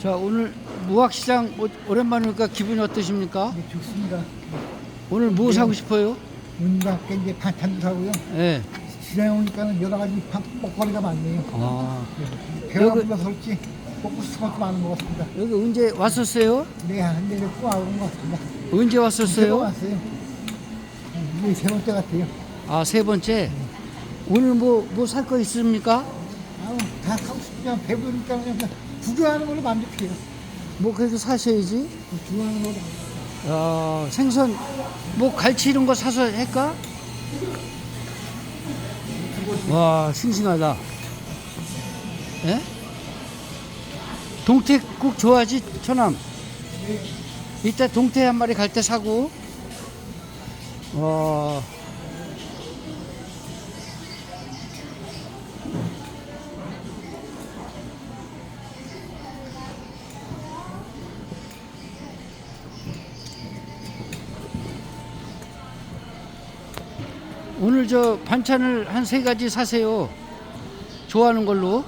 자 오늘 무학시장 오- 오랜만이니까 기분이 어떠십니까? 네, 좋습니다. 오늘 뭐 사고 싶어요? 함께 이제 반찬도 사고요. 예. 시장에 오니까는 여러 가지 밥, 먹거리가 많네요. 아 배가 여기- 불러서 그렇지 먹고 싶은 것도 많은 것 같습니다. 여기 언제 왔었어요? 네, 한 대를 또 와본 것 같습니다. 언제 왔었어요? 왔어요. 이게 세 번째 같아요. 아 세 번째. 오늘 뭐 뭐 살 거 있습니까? 아우, 다 사고 싶지만 배부르니까 그냥 구경하는 걸로 만족해요. 뭐 그래도 사셔야지. 구경하는 걸로 만족해요. 아 생선 뭐 갈치 이런 거 사서 할까? 와 싱싱하다. 예? 동태국 좋아하지 처남. 이따 동태 한 마리 갈 때 사고. 와. 오늘 저 반찬을 한 세 가지 사세요. 좋아하는 걸로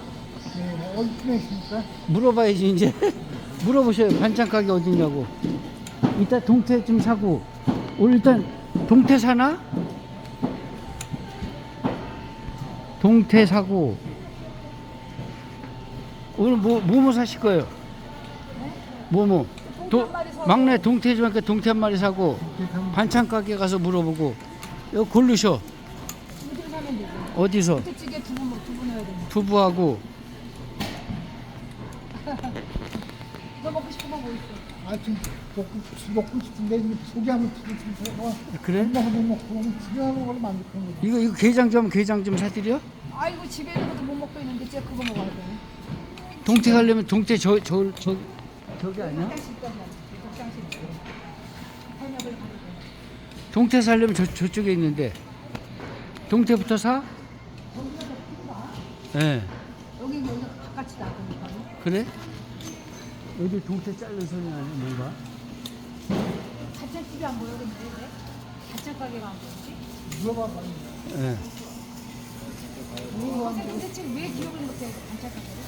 네, 어디쯤에 있습니까? 물어봐야지 이제 물어보셔요. 반찬 가게 어디냐고. 이따 동태 좀 사고 오늘 일단 동태 사나? 동태 사고 오늘 뭐 뭐뭐 사실 거예요? 뭐뭐 도, 막내 동태 좀 하니까 동태 한 마리 사고 반찬 가게 가서 물어보고 여기 고르셔 어떻게 사면 되죠? 어디서 부대찌개 두부 먹 두부 넣어야 되는. 두부하고 너 먹고 싶은 거 뭐 있어? 아, 지금 먹고, 먹고 싶은데 이제 소개하면 지금 그래? 못 먹고 못 먹고 그러면 구경하는 걸로 만족한 거죠. 이거 이거 게장 좀 게장 좀 사드려? 아이고 집에 있는 것도 못 먹고 있는데 진짜 그거 먹어야 돼. 동태 가려면 동태 저 저 저 저기 아니야? 장식 있단 말이지. 있고. 번역을 가지고. 동태 살려면 저 저쪽에 있는데 동태부터 사? 예. 네. 여기 여기 바깥이 나거니까. 그래? 여기 동태 자른 소리 나네 뭔가? 반찬집이 안 보여 근데 왜? 반찬 가게가 안 보이지? 물어봐. 예. 근데 근데 지금 왜 기억을 못해 반찬 가게를?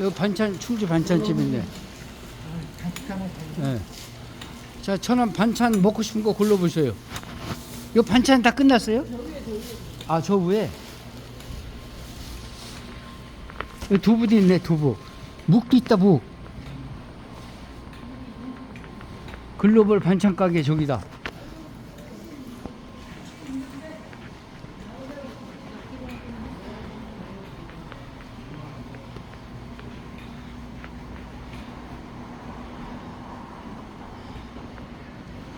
여기 반찬 충주 반찬집인데. 예. 자, 천원 반찬 먹고 싶은 거 골라보세요. 이 반찬 다 끝났어요? 아, 저 위에. 여기 두부도 있네, 두부. 묵도 있다, 묵. 글로벌 반찬 가게 저기다.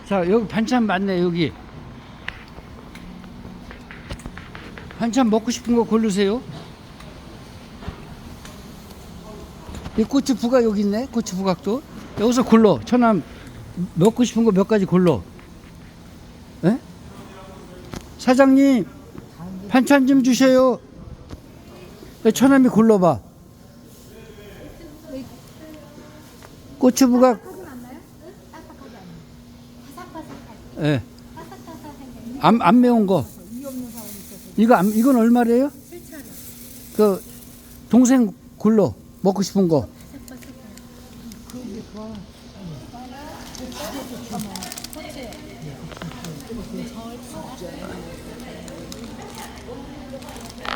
자, 여기 반찬 많네, 여기. 반찬 먹고 싶은 거 고르세요. 이 고추 부각 여기 있네, 고추 부각도. 여기서 골러. 천남 먹고 싶은 거 몇 가지 골러. 예? 사장님, 반찬 좀 주셔요. 천남이 골러봐. 고추 부각, 하진 않나요? 딱딱하지 않나요? 바삭바삭하지. 예. 안, 안 매운 거. 이거 안- 이건 얼마래요? 7천 원. 그 동생 골로 먹고 싶은 거.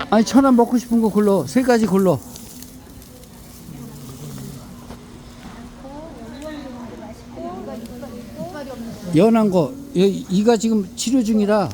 아니 천원 먹고 싶은 거 골로 세 가지 골로. 연한 거 예, 이가 지금 치료 중이라.